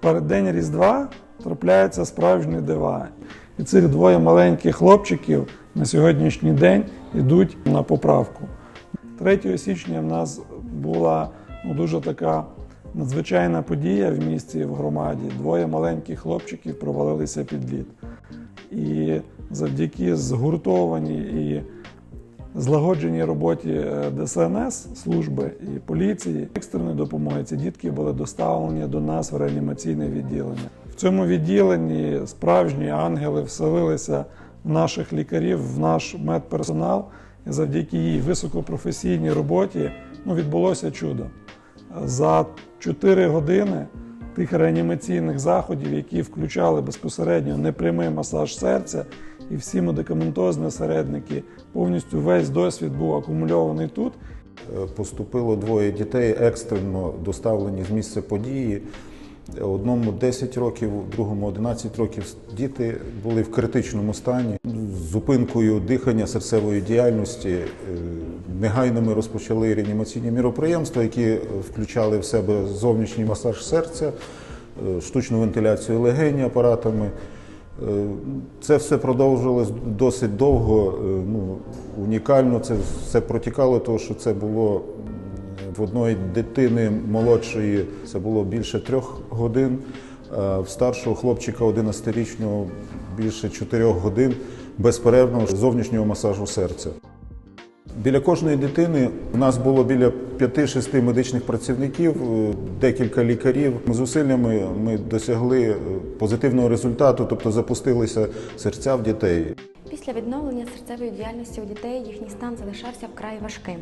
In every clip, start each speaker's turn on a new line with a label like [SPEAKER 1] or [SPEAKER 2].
[SPEAKER 1] переддень Різдва трапляються справжні дива. І цих двоє маленьких хлопчиків на сьогоднішній день йдуть на поправку. 3 січня в нас була ну, дуже така надзвичайна подія в місті в громаді. Двоє маленьких хлопчиків провалилися під лід. І завдяки згуртованій і злагодженій роботі е, ДСНС служби і поліції екстреної допомоги ці дітки були доставлені до нас в реанімаційне відділення. В цьому відділенні справжні ангели вселилися в наших лікарів, в наш медперсонал. І завдяки її високопрофесійній роботі ну, відбулося чудо. За 4 години тих реанімаційних заходів, які включали безпосередньо непрямий масаж серця і всі медикаментозні середники, повністю весь досвід був акумульований тут.
[SPEAKER 2] Е, Поступило двоє дітей екстрено доставлені з місця події. Одному 10 років, другому 11 років. Діти були в критичному стані з зупинкою дихання, серцевої діяльності. Е, Негайно ми розпочали реанімаційні міроприємства, які включали в себе зовнішній масаж серця, е, штучну вентиляцію легені апаратами. Е, Це все продовжилось досить довго, е, ну, унікально. Це все протікало, тому що це було в одної дитини молодшої це було більше трьох годин, а в старшого хлопчика 11-річного більше чотирьох годин безперервного зовнішнього масажу серця. Біля кожної дитини у нас було біля 5-6 медичних працівників, е, декілька лікарів. Зусиллями ми досягли е, позитивного результату, тобто запустилися серця в дітей.
[SPEAKER 3] Після відновлення серцевої діяльності у дітей їхній стан залишався вкрай важким,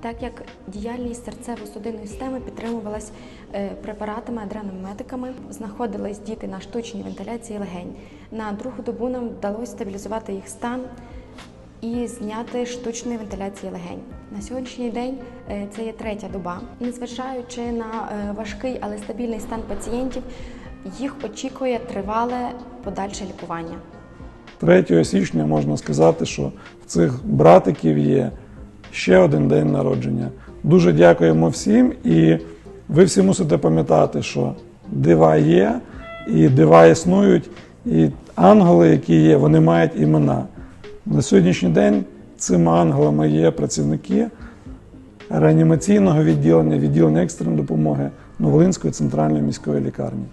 [SPEAKER 3] так як діяльність серцево-судинної системи підтримувалась е, препаратами, адреномедиками, знаходились діти на штучній вентиляції легень. На другу добу нам вдалося стабілізувати їх стан і зняти штучної вентиляції легень. На сьогоднішній день е, це є третя доба. Незважаючи на е, важкий, але стабільний стан пацієнтів, їх очікує тривале подальше лікування.
[SPEAKER 1] 3 січня можна сказати, що в цих братиків є ще один день народження. Дуже дякуємо всім, і ви всі мусите пам'ятати, що дива є, і дива існують, і ангели, які є, вони мають імена. На сьогоднішній день цими ангелами є працівники реанімаційного відділення, відділення екстреної допомоги Новолинської центральної міської лікарні.